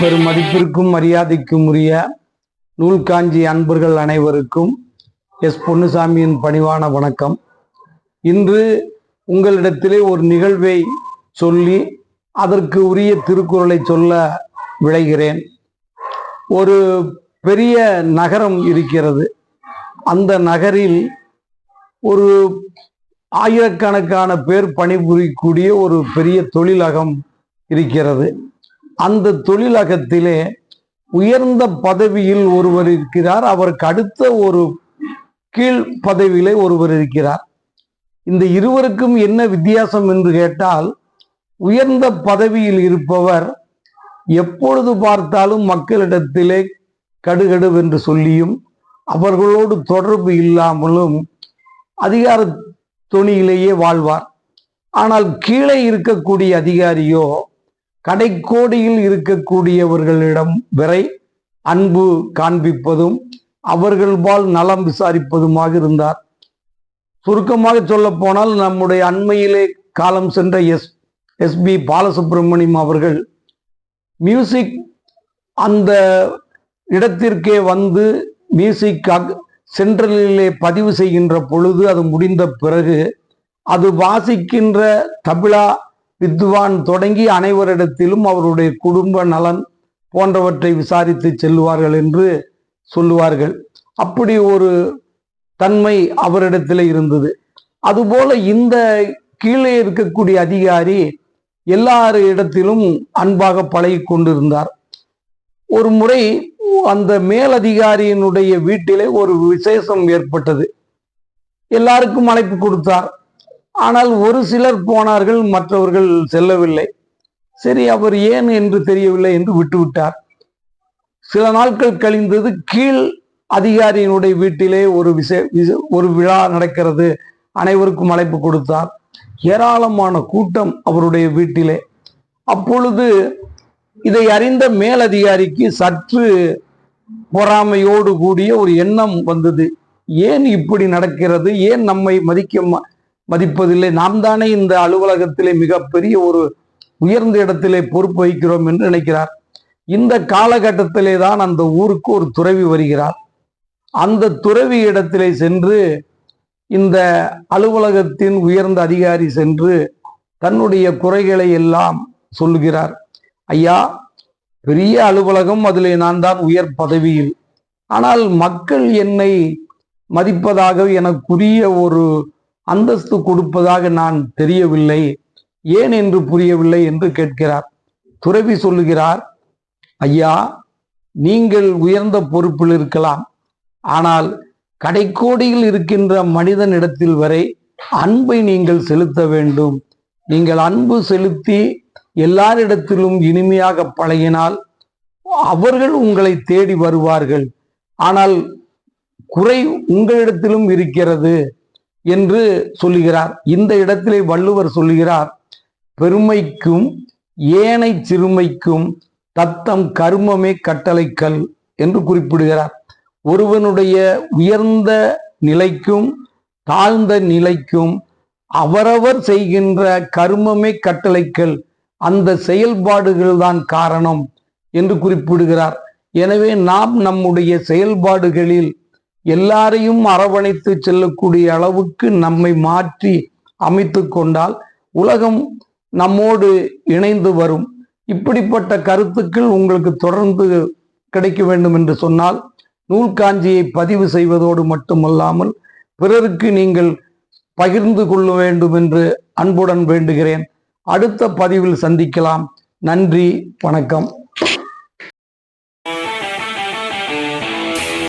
பெரும் மதிப்பிற்கும் மரியாதைக்கும் உரிய நூல்காஞ்சி அன்பர்கள் அனைவருக்கும் எஸ் பொன்னுசாமியின் பணிவான வணக்கம். இன்று உங்களிடத்திலே ஒரு நிகழ்வை சொல்லி அதற்கு உரிய திருக்குறளை சொல்ல விளைகிறேன் ஒரு பெரிய நகரம் இருக்கிறது. அந்த நகரில் ஒரு ஆயிரக்கணக்கான பேர் பணிபுரியக்கூடிய ஒரு பெரிய தொழிலகம் இருக்கிறது. அந்த தொழிலகத்திலே உயர்ந்த பதவியில் ஒருவர் இருக்கிறார். அவருக்கு அடுத்த ஒரு கீழ் பதவியிலே ஒருவர் இருக்கிறார். இந்த இருவருக்கும் என்ன வித்தியாசம் என்று கேட்டால் உயர்ந்த பதவியில் இருப்பவர் எப்பொழுது பார்த்தாலும் மக்களிடத்திலே கடுகடுவென்று சொல்லியும் அவர்களோடு தொடர்பு இல்லாமலும் அதிகார துணியிலேயே வாழ்வார். ஆனால் கீழே இருக்கக்கூடிய அதிகாரியோ கடைக்கோடியில் இருக்கக்கூடியவர்களிடம் வரை அன்பு காண்பிப்பதும் அவர்கள்பால் நலம் விசாரிப்பதுமாக இருந்தார். சுருக்கமாக சொல்ல போனால் நம்முடைய அண்மையிலே காலம் சென்ற எஸ் எஸ்பி பாலசுப்ரமணியம் அவர்கள் மியூசிக் அந்த இடத்திற்கே வந்து மியூசிக் சென்ட்ரலிலே பதிவு செய்கின்ற பொழுது அது முடிந்த பிறகு அது வாசிக்கின்ற தபிழா வித்வான் தொடங்கி அனைவரிடத்திலும் அவருடைய குடும்ப நலன் போன்றவற்றை விசாரித்து செல்வார்கள் என்று சொல்லுவார்கள். அப்படி ஒரு தன்மை அவரிடத்தில் இருந்தது. அதுபோல இந்த கீழே இருக்கக்கூடிய அதிகாரி எல்லார் இடத்திலும் அன்பாக பழகி கொண்டிருந்தார். ஒரு முறை அந்த மேலதிகாரியினுடைய வீட்டிலே ஒரு விசேஷம் ஏற்பட்டது. எல்லாருக்கும் அழைப்பு கொடுத்தார். ஆனால் ஒரு சிலர் போனார்கள் மற்றவர்கள் செல்லவில்லை. சரி அவர் ஏன் என்று தெரியவில்லை என்று விட்டுவிட்டார். சில நாட்கள் கழிந்தது கீழ் அதிகாரியினுடைய வீட்டிலே ஒரு விசே விச- ஒரு விழா நடக்கிறது. அனைவருக்கும் அழைப்பு கொடுத்தார். ஏராளமான கூட்டம் அவருடைய வீட்டிலே. அப்பொழுது இதை அறிந்த மேலதிகாரிக்கு சற்று பொறாமையோடு கூடிய ஒரு எண்ணம் வந்தது. ஏன் இப்படி நடக்கிறது? ஏன் நம்மை மதிக்க மதிப்பதில்லை. நாம் தானே இந்த அலுவலகத்திலே மிகப்பெரிய ஒரு உயர்ந்த இடத்திலே பொறுப்பு வகிக்கிறோம் என்று நினைக்கிறார். இந்த காலகட்டத்திலே தான் அந்த ஊருக்கு ஒரு துறவி வருகிறார். அந்த துறவி இடத்திலே சென்று இந்த அலுவலகத்தின் உயர்ந்த அதிகாரி சென்று தன்னுடைய குறைகளை எல்லாம் சொல்லுகிறார் ஐயா பெரிய அலுவலகம் அதில் நான் தான் உயர் பதவியில். ஆனால் மக்கள் என்னை மதிப்பதாக எனக்குரிய ஒரு அந்தஸ்து கொடுப்பதாக நான் தெரியவில்லை. ஏன் என்று புரியவில்லை என்று கேட்கிறார். துறவி சொல்லுகிறார் ஐயா நீங்கள் உயர்ந்த பொறுப்பில் இருக்கலாம். ஆனால் கடைக்கோடியில் இருக்கின்ற மனிதனிடத்தில் வரை அன்பை நீங்கள் செலுத்த வேண்டும். நீங்கள் அன்பு செலுத்தி எல்லாரிடத்திலும் இனிமையாக பழகினால் அவர்கள் உங்களை தேடி வருவார்கள். ஆனால் குறை உங்களிடத்திலும் இருக்கிறது. என்று சொல்லுகிறார். இந்த இடத்திலே வள்ளுவர் சொல்லுகிறார் பெருமைக்கும் ஏனை சிறுமைக்கும் தத்தம் கர்மமே கட்டளைக்கல் என்று குறிப்பிடுகிறார். ஒருவனுடைய உயர்ந்த நிலைக்கும் தாழ்ந்த நிலைக்கும் அவரவர் செய்கின்ற கர்மமே கட்டளைக்கல் அந்த செயல்பாடுகள் தான் காரணம் என்று குறிப்பிடுகிறார். எனவே நாம் நம்முடைய செயல்பாடுகளில் எல்லாரையும் அரவணைத்து செல்லக்கூடிய அளவுக்கு நம்மை மாற்றி அமைத்து கொண்டால் உலகம் நம்மோடு இணைந்து வரும். இப்படிப்பட்ட கருத்துக்கள் உங்களுக்கு தொடர்ந்து கிடைக்க வேண்டும் என்று சொன்னால் நூல்காஞ்சியை பதிவு செய்வதோடு மட்டுமல்லாமல் பிறருக்கு நீங்கள் பகிர்ந்து கொள்ள வேண்டும் என்று அன்புடன் வேண்டுகிறேன். அடுத்த பதிவில் சந்திக்கலாம். நன்றி வணக்கம்.